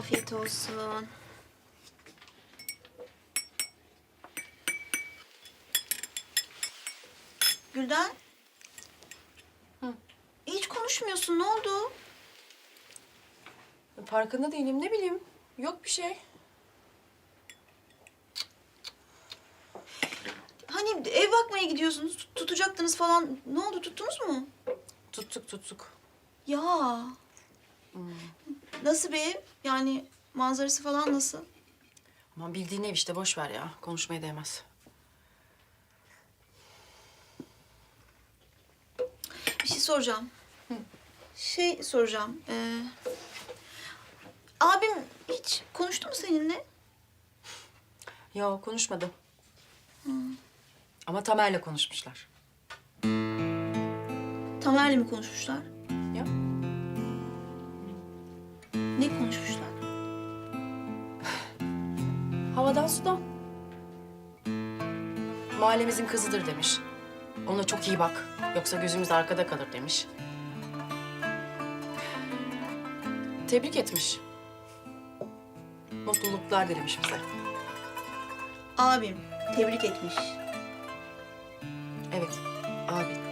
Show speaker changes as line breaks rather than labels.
Afiyet olsun. Gülden. Hiç konuşmuyorsun. Ne oldu?
Farkında değilim ne bileyim. Yok bir şey.
Hani ev bakmaya gidiyorsunuz. tut- Tutacaktınız falan. Ne oldu? Tuttunuz mu?
Tuttuk tuttuk.
Ya. Nasıl bir ev? Yani manzarası falan nasıl?
Aman bildiğin ev işte boş ver ya. Konuşmaya değmez.
Bir şey soracağım. Şey soracağım. Ee, abim hiç konuştu mu seninle?
Yok konuşmadı. Ama Tamer'le konuşmuşlar.
Tamer'le mi konuşmuşlar?
Ya
Ne konuşmuşlar?
havadan sudan. Mahallemizin kızıdır demiş. Ona çok iyi bak. Yoksa gözümüz arkada kalır demiş. Tebrik etmiş. Mutluluklar dilemiş bize.
Abim tebrik etmiş.
Evet, abi.